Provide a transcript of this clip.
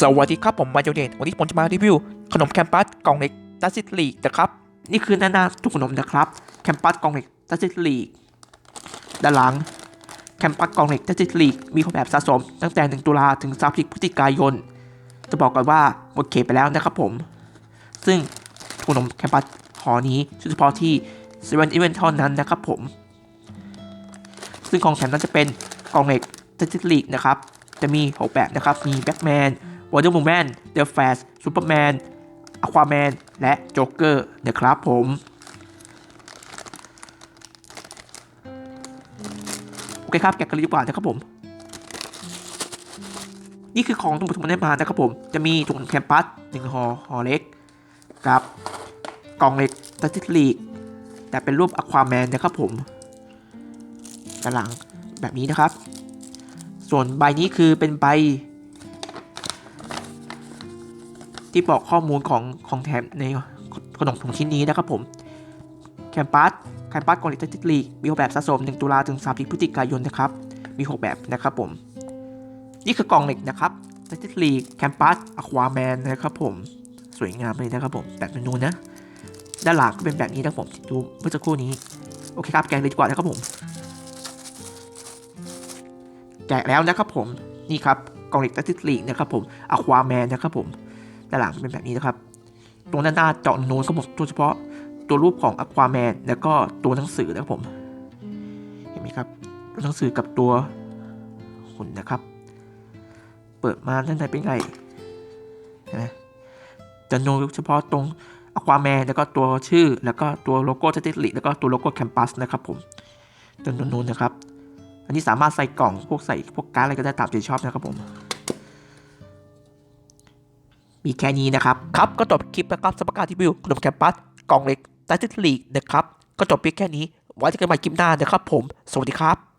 สวัสดีครับผมมาโจเดนวันนี้ผมจะมารีวิว ขนมแคมปัสกล่องเล็กดัซซิตลีกนะครับ นี่คือหน้าหน้าทุกขนมนะครับ แคมปัสกล่องเล็กดัซซิตลีกด้านหลัง แคมปัสกล่องเล็กดัซซิตลีกมีรูปแบบสะสม ตั้งแต่ 1 ตุลาถึง 30 พฤศจิกายน จะบอกก่อนว่าหมดเขตไปแล้วนะครับผม ซึ่งขนมแคมปัสห่อนี้เฉพาะที่เซเว่นอีเวนต์เท่านั้นนะครับผม ซึ่งของแถมนั้นจะเป็นกล่องเหล็กดัซซิตลีกนะครับ จะมี 6 แบบนะครับ มีแบ็กแมน วอเตอร์ m ูแมนเดอะแฟสซูเปอร์แมนอควาแมนและโจ๊กเกอร์นะครับผมโอเคครับแกะกันเลยดีกว่านะครับผมนี่คือของทั้งหมดที่ผมได้มานะครับผม จะมีถุงแคมปัสหนึ่งห่อห่อเล็กกับกล่องเล็กตัติลีกแต่เป็นรูปอควาแมนนะครับผมด้านหลังแบบนี้นะครับ ส่วนใบนี้คือเป็นใบ ที่บอกข้อมูลของของแถมในขนมถุงชิ้นนี้นะครับผมแคมปัสแคมปัสกองหล็กตัติลีกมีหกแบบสะสม 1 ตุลาถึง 30 พฤศจิกายนนะครับ มี 6 แบบนะครับผม นี่คือกล่องเหล็กนะครับตัติลีกแคมปัสอควาแมนนะครับผม สวยงามเลยนะครับผม แบบนูนๆนะ ด้านหลังก็เป็นแบบนี้นะครับผมที่ดูเมื่อสักครู่นี้ โอเคครับ แกะเลยดีกว่านะครับผม แกะแล้วนะครับผม นี่ครับ กล่องเหล็กตัติลีกนะครับผมอควาแมนนะครับผม ด้านหลังเป็นแบบนี้นะครับ ตรงด้านหน้าเจาะโนูนครับผมโดยเฉพาะตัวรูปของอควาแมนแล้วก็ตัวหนังสือนะครับผม เห็นไหมครับตัวหนังสือกับตัวหุ่นนะครับ เปิดมาด้านในเป็นไงเห็นไหมจะโนูนเฉพาะตรงอควาแมนแล้วก็ตัวชื่อ แล้วก็ตัวโลโก้เทติลิแล้วก็ตัวโลโก้แคมปัสนะครับผมจนนูนนะครับ อันนี้สามารถใส่กล่องพวกใส่พวกการ์ดอะไรก็ได้ตามใจชอบนะครับผม มีแค่นี้นะครับ ครับก็จบคลิปนะครับสำหรับการรีวิวขนมแคมปัสกล่องเล็กไตเติลีกนะครับ ก็จบเพียงแค่นี้ ไว้เจอกันใหม่คลิปหน้านะครับผม สวัสดีครับ